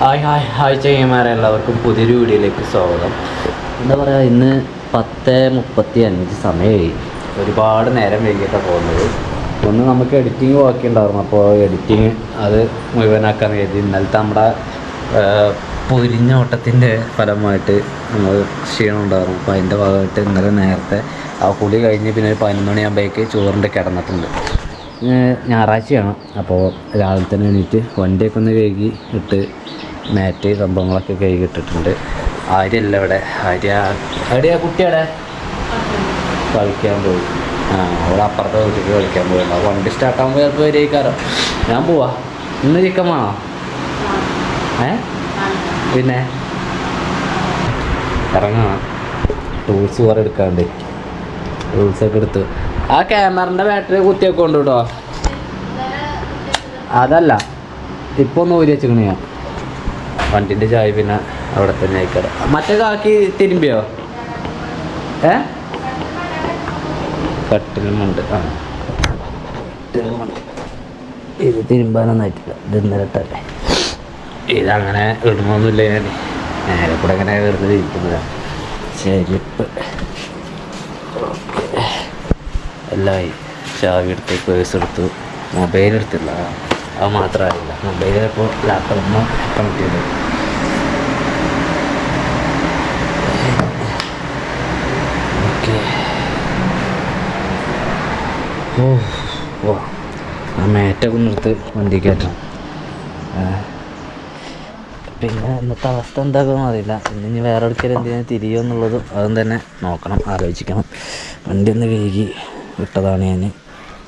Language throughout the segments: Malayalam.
ഹായ് ഹായ് ഹായ് ചെയ്യന്മാരെ എല്ലാവർക്കും പുതിയൊരു വീഡിയോയിലേക്ക് സ്വാഗതം. എന്താ പറയുക ഇന്ന് പത്ത് മുപ്പത്തി അഞ്ച് സമയമായി ഒരുപാട് നേരം വൈകിട്ടാണ് പോകുന്നത്. ഒന്ന് നമുക്ക് എഡിറ്റിംഗ് ബാക്കി ഉണ്ടായിരുന്നു അപ്പോൾ എഡിറ്റിങ് അത് മുഴുവനാക്കാൻ കരുതി ഇന്നലത്തെ നമ്മുടെ പൊരിഞ്ഞ ഓട്ടത്തിന്റെ ഫലമായിട്ട് നമ്മൾ ക്ഷീണം ഉണ്ടായിരുന്നു അപ്പോൾ അതിന്റെ ഭാഗമായിട്ട് ഇന്നലെ നേരത്തെ ആ കുളി കഴിഞ്ഞ് പിന്നെ ഒരു പതിനൊന്ന് മണിയാകുമ്പോഴേക്ക് ചോറിന്റെ കിടന്നിട്ടുണ്ട്. ഞായറാഴ്ചയാണ്. അപ്പോൾ രാവിലെ തന്നെ എണീറ്റ് വണ്ടിയൊക്കെ ഒന്ന് കഴുകി ഇട്ട് മാറ്റ് സംഭവങ്ങളൊക്കെ കൈ കിട്ടിട്ടുണ്ട് ആര്യല്ല ഇവിടെ ആര്യ ആര്യ കുട്ടിയാടെ കളിക്കാൻ പോയി. ആ അവിടെ അപ്പുറത്തെ വീട്ടിലേക്ക് കളിക്കാൻ പോയില്ല വണ്ടി സ്റ്റാർട്ടാകുമ്പോൾ ചിലപ്പോൾ വരികയാക്കാരോ ഞാൻ പോവാ. ഇന്ന് ചിക്കൻ വേണോ? ഏ? പിന്നെ? ഇറങ്ങണം ടൂൾസ് കുറേ എടുക്കാണ്ട്. ടൂൾസൊക്കെ എടുത്ത്. ആ ക്യാമറന്റെ ബാറ്ററി കുത്തിയൊക്കെ ഉണ്ട് കേട്ടോ അതല്ല. ഇപ്പോൾ ഒന്ന് ഊരി വെച്ചിക്കണ ഞാൻ. വണ്ടിന്റെ ചായ പിന്നെ അവിടെ തന്നെ ആയിക്കാരം മറ്റേ കാക്കി തിരുമ്പിയോ? ഏ? കട്ടിലുമുണ്ട് ആ. കട്ടിലുമുണ്ട് ഇത് തിരുമ്പാനൊന്നായിട്ടില്ല ഇത് ഇന്നലെ ഇട്ടല്ലേ ഇതങ്ങനെ ഇടുന്നൊന്നുമില്ല ഞാൻ. നേരെ കൂടെ അങ്ങനെ വെറുതെ ഇരിക്കുന്നതാണ് ചെരുപ്പ് ഓക്കെ. എല്ലായി ചാവി എടുത്ത് പേഴ്സ് എടുത്തു. മൊബൈൽ എടുത്തില്ല. അത് മാത്രമല്ല മൊബൈലിൽ ഇപ്പോൾ ലാപ്ടോപ്പിനും കണക്ട് ചെയ്തു. ഓക്കെ. ഓ ഓ ആ മേറ്റൊക്കെ നിർത്ത് വണ്ടി കയറ്റണം. പിന്നെ ഇന്നത്തെ അവസ്ഥ എന്താക്കുമെന്ന് അറിയില്ല. ഇന്ന് ഇനി വേറെ ഒരിക്കലും എന്തിനാ തിരിയോ എന്നുള്ളതും അതും തന്നെ നോക്കണം ആലോചിക്കണം. വണ്ടി ഒന്ന് കഴുകി വിട്ടതാണ് ഞാൻ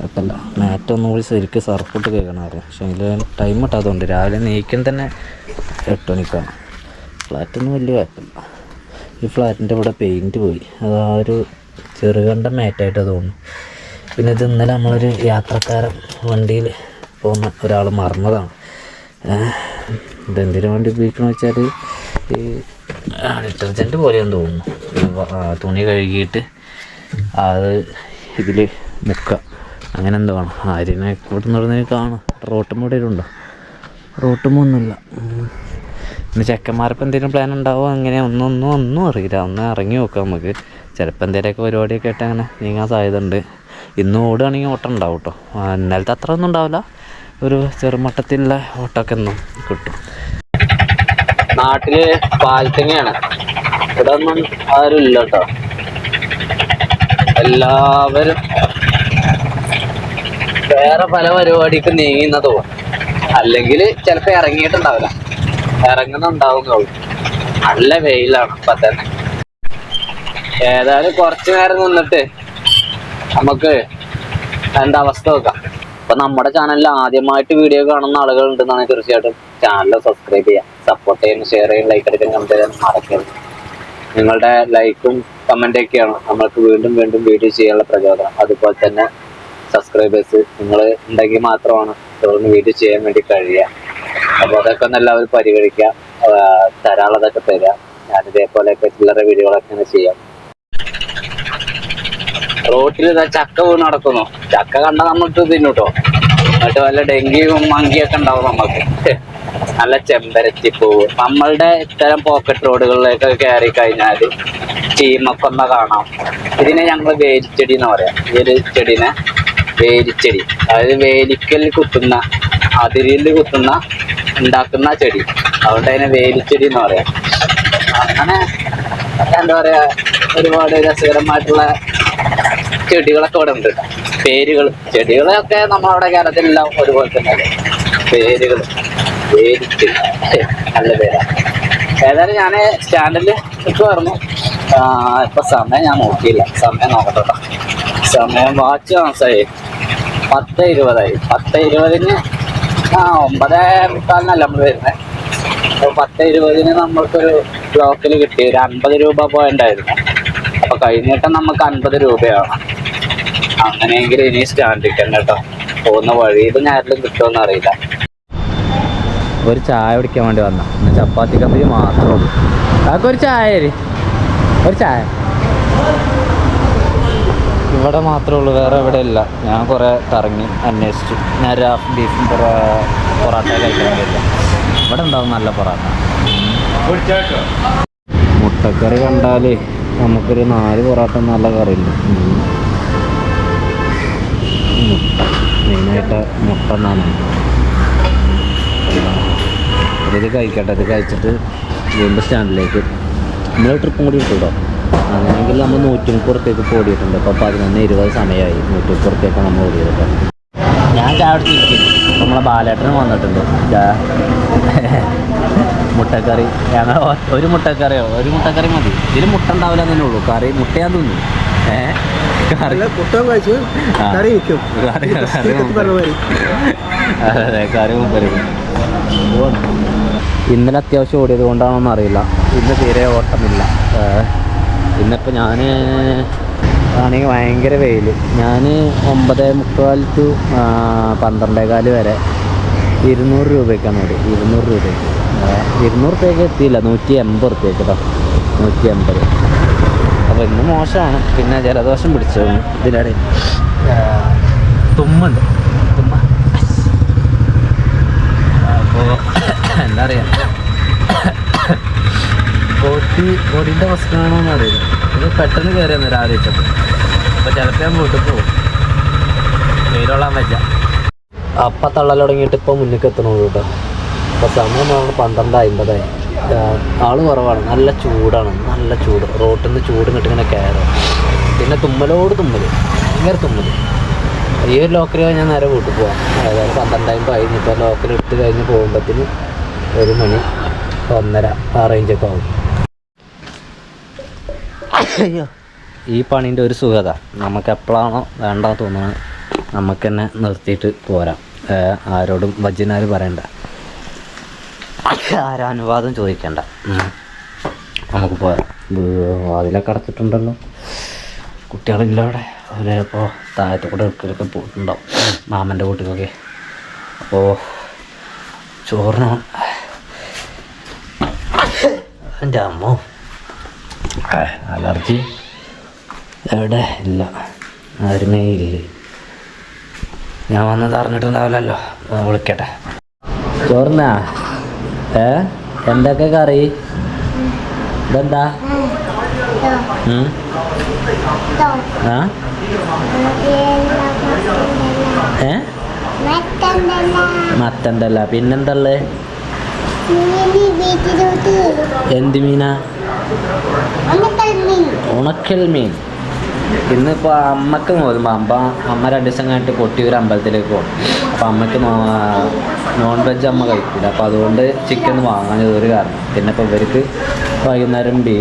കുഴപ്പമില്ല. മാറ്റൊന്നും കൂടി ശരിക്കും സർഫിട്ട് കേൾക്കണമായിരുന്നു പക്ഷേ അതിൽ ടൈം കിട്ടാത്തതുകൊണ്ട് രാവിലെ നീക്കാൻ തന്നെ എട്ട് മണിക്കാണ്. ഫ്ലാറ്റൊന്നും വലിയ കുഴപ്പമില്ല. ഈ ഫ്ലാറ്റിന്റെ ഇവിടെ പെയിന്റ് പോയി. അത് ആ ഒരു ചെറുകണ്ട മാറ്റായിട്ട് തോന്നുന്നു പിന്നെ ഇത് ഇന്നലെ നമ്മളൊരു യാത്രക്കാരൻ വണ്ടിയിൽ പോകുന്ന ഒരാൾ മറന്നതാണ്. ഇതെന്തിനു വേണ്ടി ഉപയോഗിക്കണം വെച്ചാൽ ഈ ഡിറ്റർജന്റ് പോലെയാന്ന് തോന്നുന്നു. തുണി കഴുകിയിട്ട് അത് ഇതിൽ മുക്കുക അങ്ങനെ എന്തോ ആണ് ആര്യനെ കൂടെ പറഞ്ഞാൽ കാണാം. റോട്ടും കൂടെ ഉണ്ടോ റോട്ടും ഒന്നുമില്ല. പിന്നെ ഇന്ന് ചെക്കന്മാരപ്പം എന്തെങ്കിലും പ്ലാൻ ഉണ്ടാവോ? അങ്ങനെ ഒന്നും ഒന്നും ഒന്നും അറിയില്ല. ഒന്ന് ഇറങ്ങി നോക്കാം നമുക്ക്. ചിലപ്പോൾ എന്തെങ്കിലുമൊക്കെ പരിപാടിയൊക്കെ ആയിട്ട് അങ്ങനെ നീങ്ങാൻ സാധ്യത ഉണ്ട് ഇന്ന് ഓടുകയാണെങ്കിൽ ഓട്ടം ഉണ്ടാവും കേട്ടോ ഇന്നലത്തെ അത്ര ഒന്നും ഉണ്ടാവില്ല. ഒരു ചെറുമട്ടത്തിലുള്ള ഓട്ടമൊക്കെ ഒന്നും കിട്ടും. നാട്ടിൽ പാൽത്തങ്ങയാണ് ഇവിടെ ഒന്നും ആരും ഇല്ല കേട്ടോ എല്ലാവരും വേറെ പല പരിപാടിക്ക് നീങ്ങുന്ന തോന്നും അല്ലെങ്കിൽ ചിലപ്പോ ഇറങ്ങിയിട്ടുണ്ടാവില്ല. ഇറങ്ങുന്നുണ്ടാവും നല്ല വെയിലാണ് ഇപ്പൊ തന്നെ. ഏതായാലും കുറച്ചു നേരം നിന്നിട്ട് നമുക്ക് എന്താ അവസ്ഥ നോക്കാം. അപ്പൊ നമ്മുടെ ചാനലിൽ ആദ്യമായിട്ട് വീഡിയോ കാണുന്ന ആളുകൾ ഉണ്ടെന്നാണ് തീർച്ചയായിട്ടും ചാനൽ സബ്സ്ക്രൈബ് ചെയ്യാം. സപ്പോർട്ട് ചെയ്യാനും ഷെയർ ചെയ്യാനും ലൈക്ക് അടിക്കാൻ കമന്റ് ചെയ്യാനും മറക്കരുത്. നിങ്ങളുടെ ലൈക്കും കമന്റൊക്കെയാണ് നമ്മൾക്ക് വീണ്ടും വീണ്ടും വീഡിയോ ചെയ്യാനുള്ള പ്രചോദനം. അതുപോലെ തന്നെ സബ്സ്ക്രൈബേഴ്സ് നിങ്ങൾ ഉണ്ടെങ്കിൽ മാത്രമാണ് തുടർന്ന് വീഡിയോ ചെയ്യാൻ വേണ്ടി കഴിയുക. അപ്പോൾ അതൊക്കെ ഒന്ന് എല്ലാവരും പരിഗണിക്കുക. ആഹ് തരാനുള്ളതൊക്കെ തരിക ഞാൻ ഇതേപോലെയൊക്കെ ചില്ലറ വീഡിയോകളൊക്കെ ഇങ്ങനെ ചെയ്യാം. റോട്ടിൽ ഇതാ ചക്ക വീണ് നടക്കുന്നു. ചക്ക കണ്ട നമ്മൾക്ക് തിന്നൂട്ടോ എന്നിട്ട് വല്ല ഡെങ്കിയും മങ്കിയൊക്കെ ഉണ്ടാവും നമുക്ക് നല്ല ചെമ്പരത്തി പൂവ് നമ്മളുടെ ഇത്തരം പോക്കറ്റ് റോഡുകളിലേക്ക് കയറി കഴിഞ്ഞാൽ ചീമക്കൊന്ന കാണാം. ഇതിനെ ഞങ്ങൾ വേലിച്ചെടി എന്ന് പറയാം. ഈ ഒരു ചെടീനെ വേലിച്ചെടി. അതായത് വേലിക്കൽ കുത്തുന്ന അതിരിൽ കുത്തുന്ന ഉണ്ടാക്കുന്ന ചെടി. അതുകൊണ്ട് അതിനെ വേലിച്ചെടി എന്ന് പറയാം. അങ്ങനെ എന്താ പറയാ ഒരുപാട് രസകരമായിട്ടുള്ള ചെടികളൊക്കെ ഇവിടെ ഉണ്ട്. പേരുകൾ ചെടികളൊക്കെ നമ്മളവിടെ കേരളത്തിലെല്ലാം ഒരുപോലെ തന്നെ പേരുകൾ പേരിച്ച് നല്ല പേരാണ് ഏതായാലും ഞാൻ സ്റ്റാൻഡിൽ നിൽക്കുമായിരുന്നു ഇപ്പൊ സമയം ഞാൻ നോക്കിയില്ല. സമയം നോക്കട്ടോ സമയം വാച്ച് മാസമായി പത്ത് ഇരുപതായി. പത്ത് ഇരുപതിന് ആ ഒമ്പതേ മുക്കാലിനല്ല നമ്മൾ വരുന്നത് അപ്പോൾ പത്ത് ഇരുപതിന് നമ്മൾക്കൊരു ബ്ലോക്കിൽ കിട്ടി. ഒരു അൻപത് രൂപ പോയിണ്ടായിരുന്നു. അപ്പൊ കഴിഞ്ഞിട്ട് നമുക്ക് അൻപത് രൂപയാണ്. അങ്ങനെയെങ്കിൽ ഇനി സ്റ്റാൻഡ് കിട്ടണം കേട്ടോ പോകുന്ന വഴിയിൽ ഞാനും കിട്ടുമെന്ന് അറിയില്ല. ഒരു ചായ കുടിക്കാൻ വേണ്ടി വന്ന ചപ്പാത്തി കമ്പനി മാത്രമേ ഉള്ളൂ. അതൊക്കെ ഒരു ചായ ഒരു ചായ. ഇവിടെ മാത്രമേ ഉള്ളൂ വേറെ എവിടെ ഇല്ല. ഞാൻ കുറേ കറങ്ങി അന്വേഷിച്ചു. ഞാൻ ഹാഫ് ബീഫ് പൊറോട്ട കഴിക്കാൻ കഴിയില്ല ഇവിടെ ഉണ്ടാവും നല്ല പൊറാട്ട. മുട്ടക്കറി കണ്ടാലേ നമുക്കൊരു നാല് പൊറാട്ട നല്ല കറിയുണ്ട് മുട്ട മെയിനായിട്ട് മുട്ട എന്നാണ്. ഇത് കഴിക്കട്ടെ ഇത് കഴിച്ചിട്ട് വീണ്ടും സ്റ്റാൻഡിലേക്ക്. നമ്മൾ ട്രിപ്പും കൂടി ഇട്ടു കേട്ടോ അങ്ങനെയെങ്കിൽ നമ്മൾ നൂറ്റി മുപ്പത് റുപ്യക്ക് ഓടിയിട്ടുണ്ട് ഇപ്പോൾ പതിനൊന്ന് ഇരുപത് സമയമായി. നൂറ്റി മുപ്പത് റുപ്യൊക്കെ നമ്മൾ ഓടിയത് ഞാൻ അപ്പോൾ നമ്മളെ ബാലേട്ടനും വന്നിട്ടുണ്ട്. മുട്ടക്കറി. ഞങ്ങൾ ഒരു മുട്ടക്കറിയോ? ഒരു മുട്ടക്കറി മതി. ഇതിൽ മുട്ട ഉണ്ടാവില്ല തന്നെ ഉള്ളൂ. കറി മുട്ട ഞാൻ തിന്നു. അതെ കറി ഇന്നലെ അത്യാവശ്യം ഓടിയത് കൊണ്ടാണോന്നറിയില്ല ഇന്ന് തീരെ ഓട്ടമില്ല. ഇന്നിപ്പോൾ ഞാൻ ആണെങ്കിൽ ഭയങ്കര വെയിൽ ഞാൻ ഒമ്പത് മുക്കാൽ ടു പന്ത്രണ്ടേകാൽ വരെ ഇരുന്നൂറ് രൂപയ്ക്കാണ് ഓടി. ഇരുന്നൂറ് രൂപയ്ക്ക്. ഇരുന്നൂറ് രൂപയ്ക്ക് എത്തിയില്ല. നൂറ്റി എൺപത് റുപ്യക്ക് കേട്ടോ നൂറ്റി എൺപത് അപ്പോൾ ഇന്ന് മോശമാണ് പിന്നെ ജലദോഷം പിടിച്ചു. ഇതിനിടയിൽ. തുമ്മുണ്ട്. തുമ്മ. അപ്പോൾ എന്താ പറയുക ബോഡി ബോട്ടിന്റെ പ്രശ്നമാണോ എന്ന് അറിയില്ല. ഇത് പെട്ടെന്ന് കയറി വന്നു രാവിലെ വെച്ചപ്പോൾ അപ്പോൾ ചിലപ്പോൾ ഞാൻ വീട്ടിൽ പോകും. വെയിലൊള്ളാൻ പറ്റ അപ്പം തള്ളൽ തുടങ്ങിയിട്ട് ഇപ്പോൾ മുന്നിലേക്ക് എത്തണുള്ളൂ കേട്ടോ. അപ്പോൾ സമയമാണ് പന്ത്രണ്ട് അമ്പതായി ആൾ കുറവാണ്. നല്ല ചൂടാണ്. നല്ല ചൂട്. റോട്ടിൽ നിന്ന് ചൂട് കിട്ടിങ്ങനെ കയറും പിന്നെ തുമ്മലോട് തുമ്മൽ ഭയങ്കര തുമ്മൽ ഈ ഒരു ലോക്കറി ഞാൻ നേരെ വീട്ടിൽ പോവാം. അതായത് പന്ത്രണ്ടായിരം കഴിഞ്ഞ് ഇപ്പോൾ ലോക്കറി ഇട്ട് കഴിഞ്ഞ് പോകുമ്പോഴത്തേന് ഒരു മണി ഒന്നര ആ റേഞ്ചൊക്കെ ആവും. അയ്യോ. ഈ പണീന്റെ ഒരു സുഖത. നമുക്ക് എപ്പോഴാണോ വേണ്ടെന്ന് തോന്നുന്നത് നമുക്ക് തന്നെ നിർത്തിയിട്ട് പോരാം. ആരോടും വജ്ജിനാര് പറയണ്ട. ആരും അനുവാദം ചോദിക്കണ്ട. നമുക്ക് പോരാം. അതിലൊക്കെ അടച്ചിട്ടുണ്ടല്ലോ. കുട്ടികളില്ല അവിടെ അവരിപ്പോൾ താഴത്തെ കൂടെ എടുക്കലൊക്കെ പോയിട്ടുണ്ടാവും. മാമന്റെ വീട്ടിലൊക്കെ. അപ്പോൾ ചോറിന്? എന്റെ അമ്മോ. അലർജി? എവിടെ? ഇല്ല. ആരുമേ ഇല്ല. ഞാൻ വന്നത് അറിഞ്ഞിട്ടുണ്ടാവില്ലല്ലോ. വിളിക്കട്ടെ. ചോറിനാ ഏ? എന്തൊക്കെ കറി? ഇതെന്താ? ആ? ഏ? മത്തണ്ടല്ല പിന്നെന്തള്ളേ എന്ത് മീനാ? ഉണക്കൽ മീൻ ഇന്നിപ്പോൾ അമ്മയ്ക്ക് നോക്കുമ്പോൾ അമ്മ അമ്മ രണ്ട് ദിവസം കഴിഞ്ഞിട്ട് കൊട്ടിയൂർ അമ്പലത്തിലേക്ക് പോകും അപ്പോൾ അമ്മയ്ക്ക് നോൺ വെജ് അമ്മ കഴിക്കില്ല അപ്പോൾ അതുകൊണ്ട് ചിക്കൻ വാങ്ങാൻ ഒരു കാരണം. പിന്നെ ഇപ്പോൾ ഇവർക്ക് വൈകുന്നേരം ബീ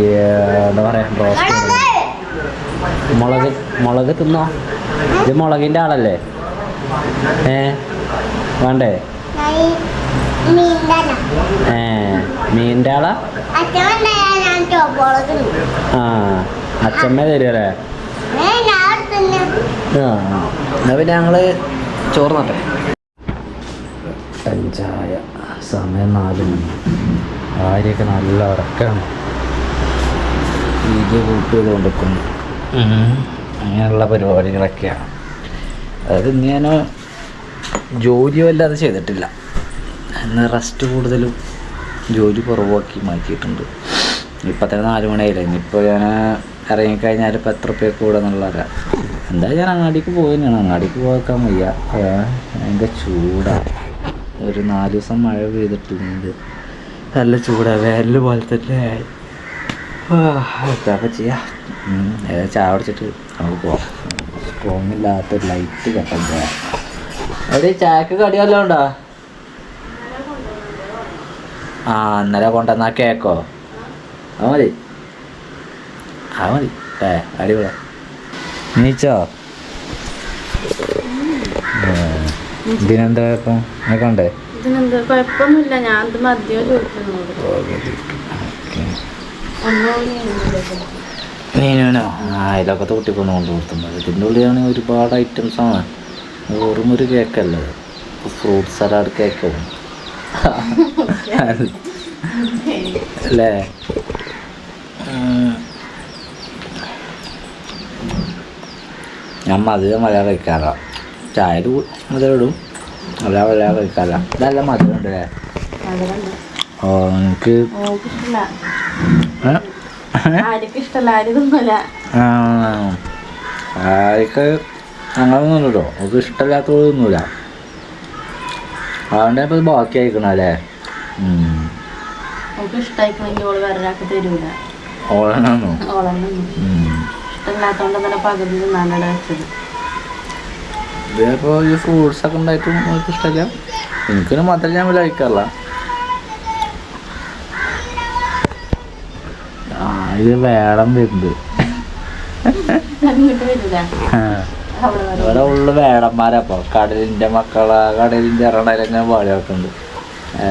എന്താ പറയുക ബ്രോസ്റ്റ് മുളക്. മുളക് തിന്നോ? ഇത് മുളകിന്റെ ആളല്ലേ? ഏ? വേണ്ടേ? ഏ മീന്റെ ആളാ? ആ അച്ഛമ്മ തരുമല്ലേ ആ എന്നാ പിന്നെ ഞങ്ങൾ ചോറ് നട്ടെ പഞ്ചായ സമയം നാല് മണി. ആരെയൊക്കെ നല്ല ഉറക്കാണ്. വീഡിയോ കൂട്ടുകൾ ചെയ്ത് കൊണ്ടിരിക്കുന്നു അങ്ങനെയുള്ള പരിപാടികളൊക്കെയാണ്. അതായത് ഇന്ന് ഞാൻ ജോലി വല്ലാതെ ചെയ്തിട്ടില്ല. എന്നാൽ റെസ്റ്റ് കൂടുതലും ജോലി കുറവാക്കി മാറ്റിയിട്ടുണ്ട്. ഇപ്പം തന്നെ നാല് മണിയായില്ലേ? ഇനിയിപ്പോൾ ഞാൻ ഇറങ്ങിക്കഴിഞ്ഞാൽ ഇപ്പം എത്ര പേർ കൂടെ എന്നുള്ളതല്ല എന്തായാലും ഞാൻ അങ്ങാടിക്ക് പോയിനാണ് അങ്ങാടിക്ക് പോകാൻ വയ്യ. ഭയങ്കര ചൂടാണ് ഒരു നാല് ദിവസം മഴ പെയ്തിട്ടുണ്ട്. നല്ല ചൂടാണ് വേനൽ പോലെ തന്നെ ആയി. ചെയ്യാ? ഉം, ഏതായാലും ചായ കുടിച്ചിട്ട് നമുക്ക് പോവാം. സ്ട്രോങ് ഇല്ലാത്ത ലൈറ്റ് കട്ടൻ ചായ അവിടെ ചായക്ക് കടി വല്ലതും ഉണ്ടോ? ആ ഇന്നലെ കൊണ്ടുവന്ന കേക്കോ അത് മതി. ആ മതി. ഏ അടിപൊളി. നീച്ചോ? ഇതിനെന്താ ഇപ്പം കണ്ടേ? ഇതിനെന്താ കുഴപ്പമൊന്നുമില്ല. ഞാൻ ഇത് മദ്യം ചോദിക്കുന്നത് മീനോ ആ ഇതൊക്കെ കുട്ടിക്കൊന്നും കൊണ്ട് കൊടുത്തുന്നത്. ഇതിന്റെ ഉള്ളിലാണെങ്കിൽ ഒരുപാട് ഐറ്റംസ് ആണ്. വെറും ഒരു കേക്കല്ല ഫ്രൂട്ട് സലാഡ് കേക്ക് അല്ലേ. ഞാൻ മധുരം മലയാളം കഴിക്കാറില്ല ചായ ഇടും അല്ല വല്ല കഴിക്കാറില്ല നല്ല മധുരം ഉണ്ട് അല്ലേ ഓ എനിക്ക് ഓക്ക് അങ്ങനൊന്നും ഇല്ലല്ലോ ആർക്കും ആർക്ക് നമുക്ക് ഇഷ്ടമില്ലാത്തതൊന്നുമില്ല അതുകൊണ്ട് ഇപ്പൊ ബാക്കി അയക്കണം അല്ലേ? ഇഷ്ടമായിക്കണമെങ്കിൽ ഓൾ വേറെ തരൂല. ഓളൊന്നും ഇഷ്ടമില്ലാത്തോണ്ട് തന്നെ പകുതി തിന്നാണ്ടാണ് വെച്ചത്. ഇതിപ്പോൾ ഈ ഫ്രൂട്ട്സ് ഒക്കെ ഉണ്ടായിട്ടും നമുക്ക് ഇഷ്ടമില്ല. എനിക്കൊരു മധുരം ഞാൻ വലിയ കഴിക്കാറില്ല ആ ഇത് വേടം വരുന്നത് ഇവിടെ ഉള്ള വേടന്മാരപ്പോ കടലിന്റെ മക്കളാ കടലിന്റെ ഇറണയിലങ്ങനെ പാടിയൊക്കെയുണ്ട്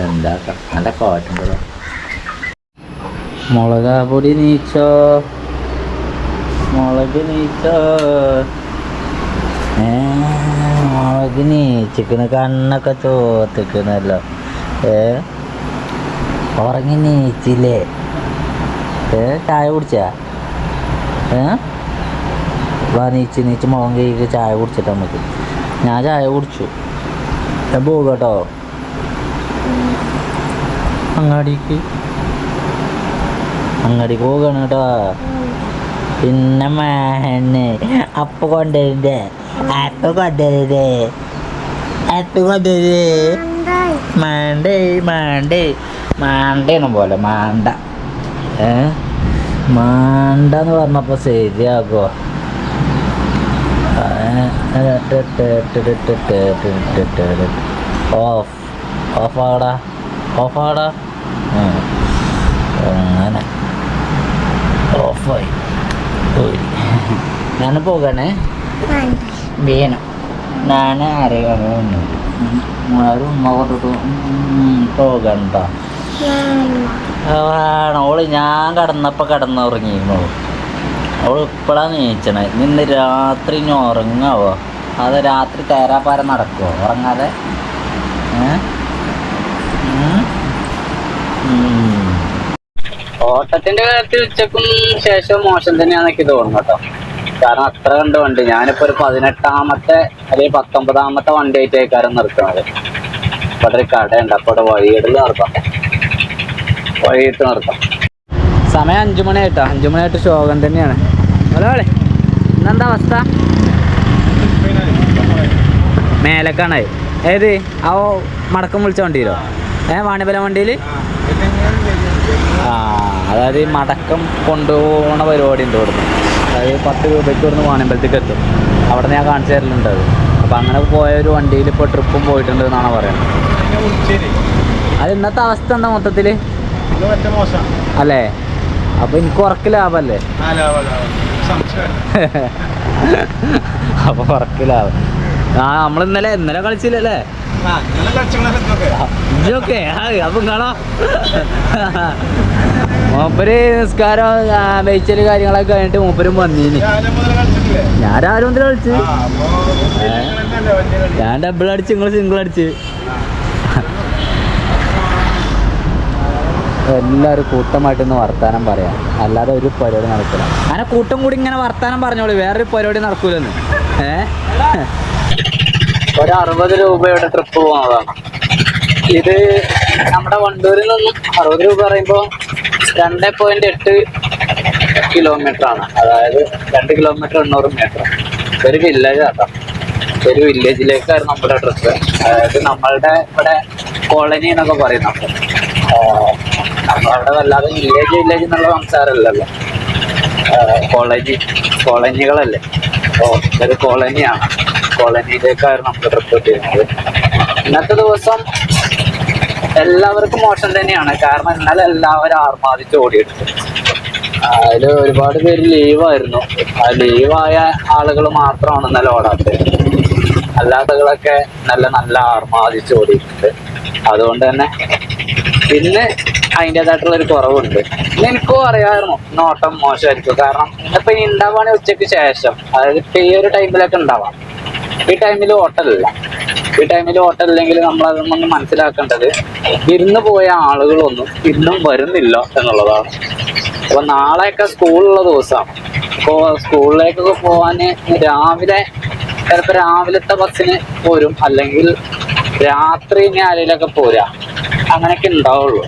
എന്താ ക- നല്ല കാറ്റുണ്ടല്ലോ മുളക് പൊടി നീച്ചോ? മുളക് നീച്ചോ? ഏ മുളക് നീച്ചിക്കണ് കണ്ണൊക്കെ ചോത്തിക്കണല്ലോ ഏ ഉറങ്ങി നീച്ചില്ലേ? ഏ ചായ കുടിച്ചാ? ഏ വാ നീച്ച് നീച്ച് മുഖം കഴിക്ക് ചായ കുടിച്ചിട്ട് നമുക്ക്. ഞാൻ ചായ കുടിച്ചു. ഞാൻ പോകും കേട്ടോ അങ്ങാടിക്ക്. അങ്ങാടിക്ക് പോകണം കേട്ടോ. പിന്നെ മേനെ അപ്പ കൊണ്ടുവരുന്നേ അപ്പ കൊണ്ടുവരുന്നേ അപ്പ കൊണ്ടുവരുന്നേ മാണ്ടേ മാണ്ടേ. മാണ്ടേന്ന് പോലെ മാണ്ട. ഏ? മാണ്ടെന്ന് പറഞ്ഞപ്പോൾ ശരിയാകോ. Off off. ആടാ ഓഫ് ആടാ അങ്ങനെ ഓഫായി പോയി. ഞാൻ പോകണേ. വേണം. ഞാൻ ആരെയാണ് ആരും ഉമ്മ കൊണ്ടിട്ട് പോകണ്ട വേണം. ഓൾ ഞാൻ കടന്നപ്പോൾ കിടന്നുറങ്ങിയിരുന്നു. അവൾ ഇപ്പോഴാണ് നീച്ചണേ. നിന്ന് രാത്രി ഇനി ഉറങ്ങാവോ? അത് രാത്രി തേരാപ്പാര നടക്കുമോ ഉറങ്ങാതെ? ഓട്ടത്തിന്റെ കാര്യത്തിൽ ഉച്ചക്കും ശേഷം മോശം തന്നെയാണെന്നൊക്കെ തോന്നുന്നു കേട്ടോ. കാരണം അത്ര കണ്ട് വണ്ടി. ഞാനിപ്പോ ഒരു പതിനെട്ടാമത്തെ അല്ലെങ്കിൽ പത്തൊമ്പതാമത്തെ വണ്ടി ആയിട്ടേക്കാരം നിർത്തുന്നത്. അവിടെ ഒരു കടയുണ്ട്. അപ്പൊ ഇവിടെ വഴിയിടൽ നിർത്താം. വഴിയിട്ട് നിർത്താം. സമയം അഞ്ചു മണിയായിട്ടോ അഞ്ചു മണിയായിട്ട് ശോകം തന്നെയാണ്. ഒരാളെ ഇന്നെന്താ അവസ്ഥ? മേലക്കാണായി ഏത്? ആ മടക്കം വിളിച്ച വണ്ടിയിലോ? ഏ വാണിപല വണ്ടിയിൽ ആ അതായത് ഈ മടക്കം കൊണ്ടുപോകണ പരിപാടി ഉണ്ട് ഇവിടുന്ന്. അതായത് പത്ത് രൂപയ്ക്ക് ഇവിടുന്ന് വാണിമ്പലത്തേക്ക് എത്തും. അവിടെ ഞാൻ കാണിച്ചു തരലുണ്ട് അത്. അപ്പം അങ്ങനെ പോയ ഒരു വണ്ടിയിൽ ഇപ്പോൾ ട്രിപ്പും പോയിട്ടുണ്ട് എന്നാണ് പറയുന്നത്. അത് ഇന്നത്തെ അവസ്ഥ എന്താ മൊത്തത്തിൽ? അല്ലേ? അപ്പോൾ എനിക്ക് ഉറക്ക് ലാഭമല്ലേ? അപ്പോൾ ഉറക്ക് ലാഭം. ആ നമ്മൾ ഇന്നലെ ഇന്നലെ കളിച്ചില്ലല്ലേ? ഇതൊക്കെ അപ്പം കാണാം. മൂപ്പര് നിസ്കാരം വെയിച്ചൽ കാര്യങ്ങളൊക്കെ കഴിഞ്ഞിട്ട് മൂപ്പരും വന്നീന്. ഞാൻ രാവിലെ മുതൽ കളിച്ച്? ഞാൻ ഡബിൾ അടിച്ച് നിങ്ങൾ സിംഗിൾ അടിച്ച്. എല്ലാവരും കൂട്ടമായിട്ട് ഇന്ന് വർത്താനം പറയാം. അല്ലാതെ ഒരു പരിപാടി നടക്കില്ല. അങ്ങനെ കൂട്ടം കൂടി ഇങ്ങനെ വർത്താനം പറഞ്ഞോളൂ വേറൊരു പരിപാടി നടക്കൂലെന്ന്. ഏ? ഒരു അറുപത് രൂപയുടെ ട്രിപ്പ് പോകുന്നതാണ് ഇത് നമ്മുടെ വണ്ടൂരിൽ നിന്നും അറുപത് രൂപ പറയുമ്പോൾ രണ്ട് പോയിന്റ് എട്ട് കിലോമീറ്റർ ആണ്. അതായത് രണ്ട് കിലോമീറ്റർ എണ്ണൂറ് മീറ്റർ ഒരു വില്ലേജ് ആട്ടോ. ഒരു വില്ലേജിലേക്കായിരുന്നു നമ്മുടെ ട്രിപ്പ് അതായത് നമ്മളുടെ ഇവിടെ കോളനി എന്നൊക്കെ പറയും നമ്മൾ നമ്മളവിടെ വല്ലാതെ വില്ലേജ് വില്ലേജ് എന്നുള്ള സംസാരമല്ലല്ലോ. കോളേജ് കോളനികളല്ലേ ഓ ഒരു കോളനിയാണ് കോളനിയിലേക്കായിരുന്നു നമുക്ക് റിപ്പോർട്ട് ചെയ്യുന്നത്. ഇന്നത്തെ ദിവസം എല്ലാവർക്കും മോശം തന്നെയാണ്. കാരണം ഇന്നലെ എല്ലാവരും ആർമാദിച്ച് ഓടിയിട്ടുണ്ട്. അതിൽ ഒരുപാട് പേര് ലീവായിരുന്നു ആ ലീവായ ആളുകൾ മാത്രമാണ് ഇന്നലെ ഓടാത്തത്. അല്ലാത്തകളൊക്കെ നല്ല നല്ല ആർമാദിച്ച് ഓടിയിട്ടുണ്ട്. അതുകൊണ്ട് തന്നെ പിന്നെ അതിന്റെതായിട്ടുള്ള ഒരു കുറവുണ്ട്. ഇന്ന് എനിക്കും അറിയാമായിരുന്നു. ഇന്ന് ഓട്ടം മോശമായിരിക്കും. കാരണം ഇന്നിപ്പോ ഇനി ഉണ്ടാവുകയാണെങ്കിൽ ഉച്ചയ്ക്ക് ശേഷം. അതായത് ഈ ഒരു ടൈമിലൊക്കെ ഉണ്ടാവാം. ഈ ടൈമിൽ ഓട്ടമില്ല ഈ ടൈമിൽ അല്ലെങ്കിൽ നമ്മൾ അതൊന്നും മനസ്സിലാക്കേണ്ടത് ഇരുന്ന് പോയ ആളുകളൊന്നും ഇന്നും വരുന്നില്ല എന്നുള്ളതാണ്. അപ്പൊ നാളെയൊക്കെ സ്കൂളുള്ള ദിവസമാണ്. അപ്പോൾ സ്കൂളിലേക്കൊക്കെ പോകാൻ രാവിലെ ചിലപ്പോൾ രാവിലത്തെ ബസ്സിന് പോരും. അല്ലെങ്കിൽ രാത്രി ഇനി ആരെയിലൊക്കെ പോരാ. അങ്ങനെയൊക്കെ ഉണ്ടാവുള്ളൂ.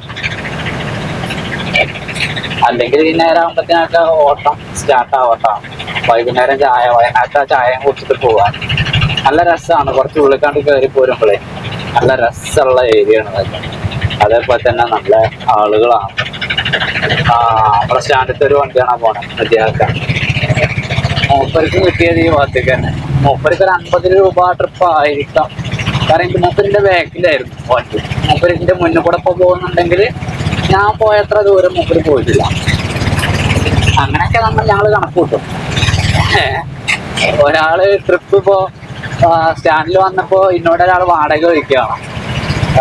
അല്ലെങ്കിൽ ഈ നേരം ആകുമ്പോഴത്തേനൊക്കെ ഓട്ടം സ്റ്റാർട്ട് ആവട്ടാണ് വൈകുന്നേരം ചായ വൈകുന്നേരത്തെ ആ ചായ കുടിച്ചിട്ട് പോവാൻ നല്ല രസമാണ് കുറച്ച് ഉള്ളിക്കാണ്ട് കയറി പോരുമ്പോഴേ നല്ല രസമുള്ള ഏരിയ ആണ് അതേപോലെ തന്നെ നല്ല ആളുകളാണ്. നമ്മുടെ സ്റ്റാൻഡത്തെ ഒരു വണ്ടിയാണ് പോണത് മതിയാക്കാൻ മൂപ്പർക്ക് കിട്ടിയത് ഈ ഭാഗത്തേക്ക് തന്നെ. മൂപ്പർക്ക് ഒരു അൻപത് രൂപ ട്രിപ്പ് ആയിരിക്കാം. കാരണം എനിക്ക് മൂപ്പരിന്റെ ബാക്കിലായിരുന്നു വണ്ടി. മൂപ്പരിന്റെ മുന്നിൽ കൂടെ ഇപ്പൊ പോകുന്നുണ്ടെങ്കിൽ ഞാൻ പോയത്ര ദൂരം മൂപ്പര് പോയിട്ടില്ല. അങ്ങനെയൊക്കെ നമ്മൾ ഞങ്ങൾ കണക്ക് കൂട്ടും. ഒരാൾ ട്രിപ്പ് ഇപ്പോ സ്റ്റാൻഡിൽ വന്നപ്പോ ഇന്നോട് ഒരാൾ വാടക ചോദിക്കുകയാണ്.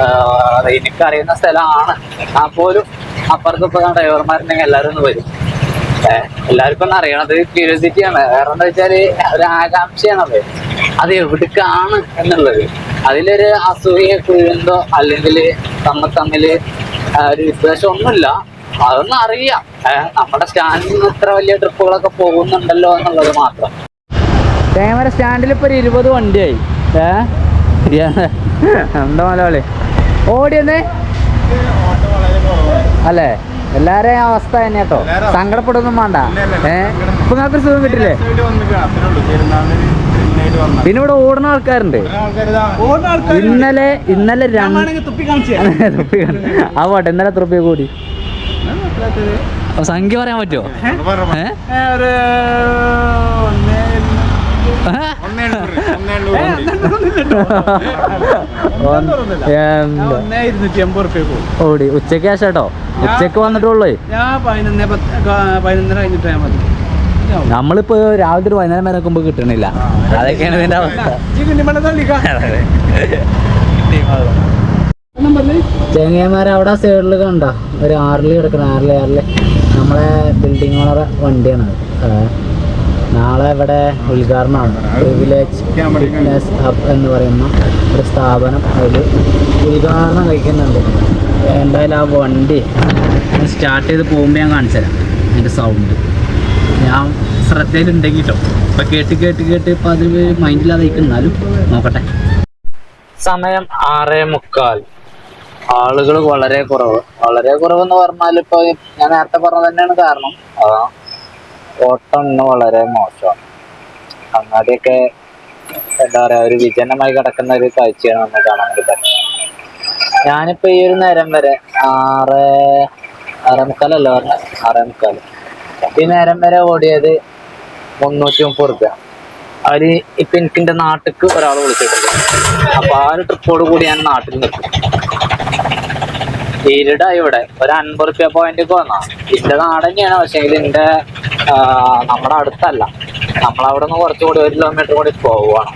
ആഹ് എനിക്കറിയുന്ന സ്ഥലമാണ്. ആ പോലും അപ്പുറത്തും ഇപ്പൊ ഡ്രൈവർമാരുണ്ടെങ്കിൽ എല്ലാവരും ഒന്ന് വരും. എല്ലാവർക്കും ഒന്ന് അറിയണത് ക്യൂരിയോസിറ്റി ആണ്. വേറെ എന്താ വെച്ചാൽ ഒരു ആകാംക്ഷയാണത് അത്. എവിടേക്കാണ് എന്നുള്ളത്. അതിലൊരു അസൂയ കുഴുന്തോ അല്ലെങ്കിൽ തമ്മിൽ തമ്മിൽ ഒരു വിദ്വേഷം ഒന്നുമില്ല അതൊന്നും അറിയാം. നമ്മുടെ സ്റ്റാൻഡിൽ നിന്ന് ഇത്ര വലിയ ട്രിപ്പുകളൊക്കെ പോകുന്നുണ്ടല്ലോ എന്നുള്ളത് മാത്രം. തേങ്ങമര സ്റ്റാൻഡിൽ ഇപ്പൊ ഒരു ഇരുപത് വണ്ടിയായി. ഏ? എന്താ മലയാളി? ഓടിയെന്നേ? അല്ലേ? എല്ലാരെയും അവസ്ഥ തന്നെ കേട്ടോ സങ്കടപ്പെടുന്നു വേണ്ട. ഏ? ഇപ്പൊ നിങ്ങൾക്ക് സുഖം കിട്ടില്ലേ? പിന്നെ ഇവിടെ ഓടുന്ന ആൾക്കാരുണ്ട്. ഇന്നലെ ഇന്നലെ. ആ പോട്ടെ ഇന്നലെ തൃപ്പി കൂടി. സംഖ്യ പറയാൻ പറ്റുമോ? എന്താ ഇരുന്നൂറ്റി എൺപത് റുപ്യ പോകും ഓടി ഉച്ചയ്ക്ക് ശേഷം കേട്ടോ ഉച്ചയ്ക്ക് വന്നിട്ടുള്ളേ? നമ്മളിപ്പോ രാവിലെ ഒരു വൈകുന്നേരം വരെ നോക്കുമ്പോ കിട്ടണില്ല. അതൊക്കെയാണ് ഇതിന്റെ അവസ്ഥ. അവിടെ സൈഡിൽ കണ്ട? ഒരു ആറിൽ കിടക്കണം ആറിൽ ആറിൽ. നമ്മളെ ബിൽഡിംഗ് ഓണറെ വണ്ടിയാണ്. അത്. നാളെ ഇവിടെ ഉദ്ഘാടനമാണ്. പ്രിവിലേജ് ഫിറ്റ്നസ് ഹബ് എന്ന് പറയുന്ന ഒരു സ്ഥാപനം അതിൽ ഉദ്ഘാടനം കഴിക്കുന്നുണ്ട്. എന്തായാലും ആ വണ്ടി സ്റ്റാർട്ട് ചെയ്ത് പോകുമ്പോൾ ഞാൻ കാണിച്ചു തരാം. അതിന്റെ സൗണ്ട് ഞാൻ ശ്രദ്ധയിലുണ്ടെങ്കിൽ കേട്ടോ ഇപ്പം കേട്ട് കേട്ട് കേട്ട് ഇപ്പം അതിൽ മൈൻഡില്ലാതെ എന്നാലും നോക്കട്ടെ. സമയം ആറേ മുക്കാൽ. ആളുകൾ വളരെ കുറവ്. വളരെ കുറവെന്ന് പറഞ്ഞാൽ ഇപ്പോൾ ഞാൻ നേരത്തെ പറഞ്ഞത് തന്നെയാണ് കാരണം. ഓട്ടം വളരെ മോശമാണ്. അങ്ങാടിയൊക്കെ എന്താ പറയാ ഒരു വിജനമായി കിടക്കുന്ന ഒരു കാഴ്ചയാണ് നമ്മൾ കാണാൻ പറ്റുന്നത്. ഞാനിപ്പോ ഈ ഒരു നേരം വരെ ആറ് ആറേ മുക്കാലല്ല പറഞ്ഞ? ആറേ മുക്കാൽ ഈ നേരം വരെ ഓടിയത് മുന്നൂറ്റി മുപ്പത് റുപ്യ. അതിൽ ഇപ്പൊ എനിക്ക് എന്റെ നാട്ടിക്ക് ഒരാൾ വിളിച്ചിട്ടുണ്ട്. അപ്പൊ ആ ഒരു ട്രിപ്പോട് കൂടി ഞാൻ നാട്ടിൽ നിൽക്കും. ഇരുടാ ഇവിടെ ഒരു അൻപത് റുപ്യ പോയിന്റ് വന്നാ എന്റെ നാടന്നെയാണ് പക്ഷെ ആ, നമ്മുടെ അടുത്തല്ല. നമ്മളവിടെ നിന്ന് കുറച്ചുകൂടി ഒരു കിലോമീറ്റർ കൂടി പോവുകയാണ്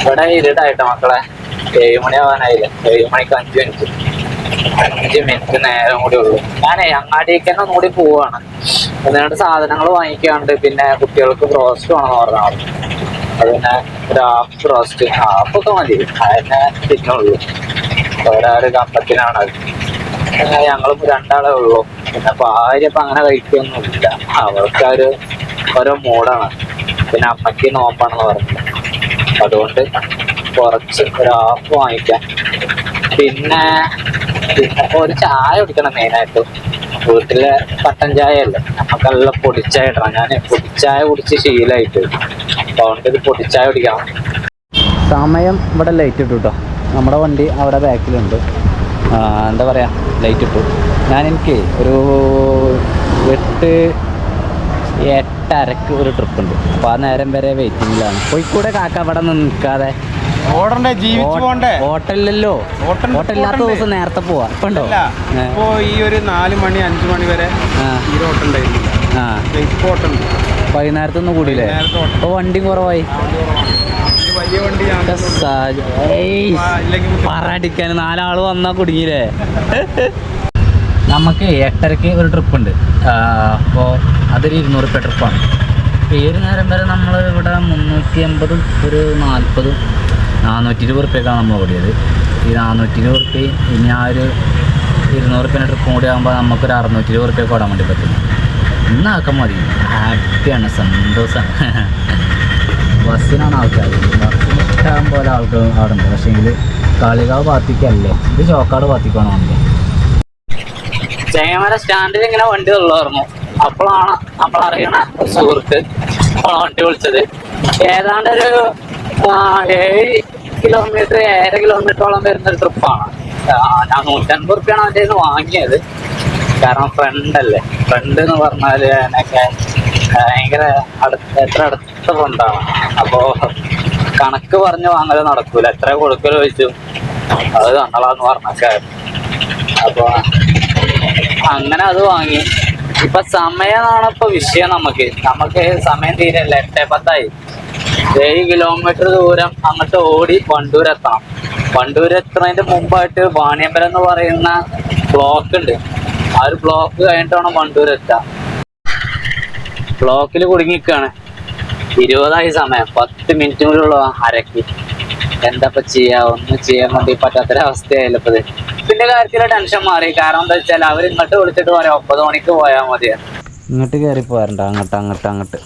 ഇവിടെ ഇരുടായിട്ട് മക്കളെ. ഏഴ് മണി ആവാനായില്ലേ? ഏഴ് മണിക്ക് അഞ്ച് മിനിറ്റ് അഞ്ച് മിനിറ്റ് നേരം കൂടി ഉള്ളൂ. ഞാനേ അങ്ങാടിയൊക്കെ തന്നെ കൂടി പോവാണ്. എന്നിട്ട് സാധനങ്ങൾ വാങ്ങിക്കാണ്ട് പിന്നെ കുട്ടികൾക്ക് ബ്രോസ്റ്റ് വേണമെന്ന് പറഞ്ഞാൽ അത് പിന്നെ ഒരു ഹാഫ് ബ്രോസ്റ്റ് ഹാഫൊക്കെ മതി. അതിനെ തിന്നുള്ളൂ ഒരാറ് കമ്പത്തിനാണ് അത് അങ്ങനെ ഞങ്ങൾ രണ്ടാളേ ഉള്ളൂ. പിന്നെ ഭാര്യ ഇപ്പൊ അങ്ങനെ കഴിക്കൊന്നുമില്ല അവർക്ക് ഒരു ഓരോ മൂടാണ് പിന്നെ അമ്മയ്ക്ക് നോമ്പാണെന്ന് പറഞ്ഞു അതുകൊണ്ട് കുറച്ച് ഒരു ഹാഫ് വാങ്ങിക്കാം. പിന്നെ പിന്നെ ഒരു ചായ കുടിക്കണം മെയിനായിട്ട്. വീട്ടിലെ പട്ടൻ ചായ അല്ലേ നമുക്കെല്ലാം പൊടിച്ചായ ഇടണം. ഞാൻ പൊടിച്ചായ കുടിച്ച് ശീലമായിട്ട് അതുകൊണ്ട് ഇത് പൊടിച്ചായ കുടിക്കണം. സമയം ഇവിടെ ലൈറ്റ് ഇട്ടു കേട്ടോ നമ്മുടെ വണ്ടി അവിടെ ബാക്കിലുണ്ട് എന്താ പറയുക ലൈറ്റ് ഇട്ടു. ഞാൻ എനിക്ക് ഒരു എട്ട് എട്ടരക്ക് ഒരു ട്രിപ്പ് ഉണ്ട്. അപ്പോൾ ആ നേരം വരെ വെയിറ്റിങ്ങിലാണ് കോഴിക്കൂടെ കാക്ക അവിടെ നിൽക്കാതെ. ഹോട്ടലിലല്ലോ. ഹോട്ടലില്ലാത്ത? ദിവസം നേരത്തെ പോവാ. ഇപ്പൊ ഉണ്ടോ? ഇപ്പോ ഈ ഒരു നാല് മണി അഞ്ചു മണി വരെ വൈകുന്നേരത്തൊന്നും കൂടിയില്ലേ? ഇപ്പൊ വണ്ടി കുറവായി വലിയ വണ്ടിയാണ്. പറടിക്കാൻ നാലാൾ വന്നാ കുടുങ്ങിയില്ലേ? നമുക്ക് എട്ടരക്ക് ഒരു ട്രിപ്പ് ഉണ്ട്. അപ്പോൾ അതൊരു ഇരുന്നൂറ് രൂപ ട്രിപ്പാണ് ഈ ഒരു നേരം വരെ നമ്മൾ ഇവിടെ മുന്നൂറ്റി അമ്പതും ഒരു നാൽപ്പതും നാനൂറ്റി ഇരുപത് റുപ്യക്കാണ് നമ്മൾ ഓടിയത്. ഈ നാനൂറ്റി ഇരുപത് റുപ്യ ഇനി ആ ഒരു ഇരുന്നൂറ് റുപ്യ ട്രിപ്പ് കൂടി ആകുമ്പോൾ നമുക്കൊരു അറുന്നൂറ്റി ഇരുപത് റുപ്യ ഓടാൻ വേണ്ടി പറ്റും. ഇന്നാക്കാൻ മതി. ഹാപ്പിയാണ് സന്തോഷമാണ് ബസ്സിനാണ് ആൾക്കാർ ഇഷ്ടം പോലെ ആൾക്കാർ അവിടെ ഉണ്ട് ഇതിൽ കാളികാവ് പാത്തിക്കല്ലേ ഇത് ചോക്കാട് പാത്തിക്കാണോ വണ്ടി ചേങ്ങമല സ്റ്റാൻഡിൽ ഇങ്ങനെ വണ്ടി ഉള്ളായിരുന്നു അപ്പോഴാണ് ഒരു സുഹൃത്ത് അപ്പോഴാണ് വണ്ടി വിളിച്ചത്. ഏതാണ്ട് ഒരു ഏഴ് കിലോമീറ്റർ ഏഴര കിലോമീറ്ററോളം വരുന്ന ഒരു ട്രിപ്പാണ് ഞാൻ നൂറ്റൻപത് റുപ്യാണ് അവന്റെ നിന്ന് വാങ്ങിയത്. കാരണം ഫ്രണ്ട് അല്ലേ? ഫ്രണ്ട് എന്ന് പറഞ്ഞാൽ എന്നൊക്കെ ഭയങ്കര അടുത്ത എത്ര അടുത്ത ഫ്രണ്ടാണ് അപ്പോ കണക്ക് പറഞ്ഞ് വാങ്ങൽ നടക്കൂല. എത്ര കൊടുക്കൽ ചോദിച്ചു. അത് തന്നളാന്ന് പറഞ്ഞൊക്കെ. അപ്പൊ അങ്ങനെ അത് വാങ്ങി. ഇപ്പൊ സമയമാണ് ഇപ്പൊ വിഷയം നമുക്ക്. നമുക്ക് സമയം തീരല്ല? എട്ട് പത്തായി. ഏഴ് കിലോമീറ്റർ ദൂരം അങ്ങോട്ട് ഓടി വണ്ടൂർ എത്തണം. വണ്ടൂർ എത്തുന്നതിന്റെ മുമ്പായിട്ട് വാണിയമ്പലം എന്ന് പറയുന്ന ബ്ലോക്ക് ഉണ്ട്. ആ ഒരു ബ്ലോക്ക് കഴിഞ്ഞിട്ട് വേണം വണ്ടൂർ എത്താം ബ്ലോക്കിൽ കുടുങ്ങിക്കാണ്. ഇരുപതായി സമയം. പത്ത് മിനിറ്റ് അരക്കി. എന്താ ഇപ്പൊ ചെയ്യാ? ഒന്നും ചെയ്യാൻ വേണ്ടി പറ്റാത്തൊരവസ്ഥയായില്ല ഇപ്പത്. പിന്നെ കാര്യത്തിലെ ടെൻഷൻ മാറി. കാരണം എന്താ വെച്ചാൽ അവർ ഇങ്ങോട്ട് വിളിച്ചിട്ട് പറയാം ഒമ്പത് മണിക്ക് പോയാൽ മതി ഇങ്ങോട്ട് കയറി പോരണ്ട. അങ്ങോട്ട് അങ്ങോട്ട് അങ്ങോട്ട്.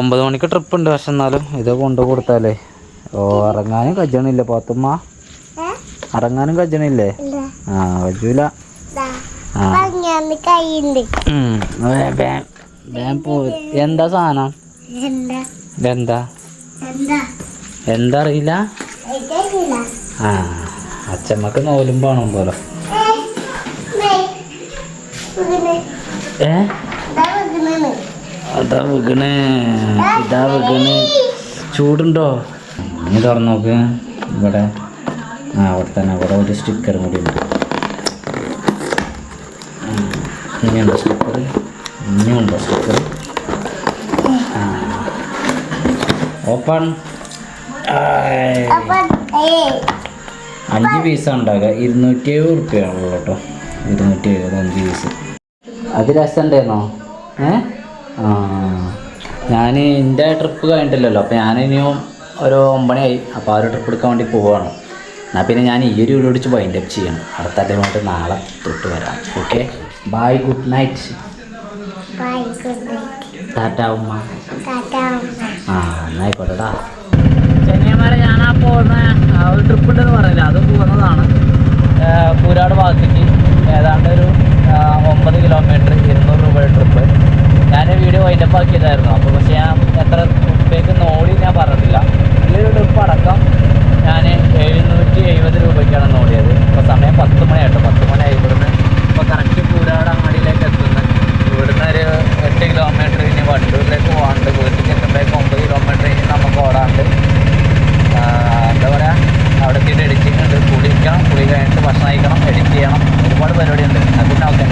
ഒമ്പത് മണിക്ക് ട്രിപ്പ് ഉണ്ട്. പക്ഷെ എന്നാലും ഇത് കൊണ്ടു കൊടുത്താലേ. ഓ ഇറങ്ങാനും കജ്ജണില്ല. പാത്തുമ്മ. ഇറങ്ങാനും കജ്ജണില്ലേ? ഇല്ല. ആ കജ്ജൂല. എന്താ സാധനം? എന്താ? എന്താ? അറിയില്ല ആ അച്ഛമ്മക്ക് നോലും പോണം പോലെ. ഏ അതാ വീകണ് ഇതാ വീകണ് ചൂടുണ്ടോ? ഇനി തുറന്നു നോക്ക്. ഇവിടെ. ആ അവിടെ തന്നെ. അവിടെ ഒരു സ്റ്റിക്കർ കൂടി ഉണ്ട്. ഇനിയുണ്ടോ സ്റ്റിക്കർ ഇനിയുണ്ടോ സ്റ്റിക്കർ ഓപ്പൺ അഞ്ച് പീസ് ഉണ്ടാകുക ഇരുന്നൂറ്റി എഴുപത് റുപ്യാണുള്ളൂ കേട്ടോ. ഇരുന്നൂറ്റി എഴുപത് അഞ്ച് പീസ് അത് രസമുണ്ടായിരുന്നോ? ഏ? ആ. ഞാൻ എന്റെ ട്രിപ്പ് കഴിഞ്ഞിട്ടില്ലല്ലോ. അപ്പോൾ ഞാനിനിയും ഒരു ഒമ്പണിയായി. അപ്പോൾ ആ ഒരു ട്രിപ്പ് എടുക്കാൻ വേണ്ടി പോവുകയാണ് എന്നാൽ പിന്നെ ഞാൻ ഈ ഒരു വീഡിയോ അടിച്ച് വൈൻഡപ്പ് ചെയ്യണം. അടുത്ത അതേമായിട്ട് നാളെ തൊട്ട് വരാം. Okay bye good night bye good tata ഉമ്മ ടാറ്റാ ആ എന്നായിക്കോട്ടെടാ ചെങ്ങന്മാരെ ഞാൻ ആ പോകുന്ന ഒരു ട്രിപ്പ് ഉണ്ടെന്ന് പറഞ്ഞില്ല. അത് പോകുന്നതാണ് പൂരാട് ഭാഗത്തേക്ക് ഏതാണ്ട് ഒരു ഒമ്പത് കിലോമീറ്റർ ഇരുന്നൂറ് രൂപയുടെ ട്രിപ്പ് ഞാൻ വീഡിയോ വൈൻഡപ്പ് ആക്കിയതായിരുന്നു. അപ്പോൾ പക്ഷേ ഞാൻ എത്ര രൂപയ്ക്ക് നോടി ഞാൻ പറഞ്ഞിട്ടില്ല. ഈ ഒരു ട്രിപ്പ് അടക്കം ഞാൻ എഴുന്നൂറ്റി എഴുപത് രൂപയ്ക്കാണ് നോടിയത്. അപ്പോൾ സമയം പത്ത് മണിയായിട്ട് പത്ത് എട്ട് കിലോമീറ്റർ ഇനി വണ്ടൂരിലേക്ക് പോകാണ്ട് വീട്ടിൽ ചെല്ലുമ്പോഴേക്ക് ഒമ്പത് കിലോമീറ്റർ ഇനി നമുക്ക് ഓടാണ്ട് എന്താ പറയുക അവിടെ കീട്ട് എഡിറ്റിംഗ് ഉണ്ട്. കുളിക്കണം. കുളി കഴിഞ്ഞിട്ട് ഭക്ഷണം കഴിക്കണം. എഡിറ്റ് ചെയ്യണം. ഒരുപാട് പരിപാടി ഉണ്ട് അതിന് ഓക്കെ.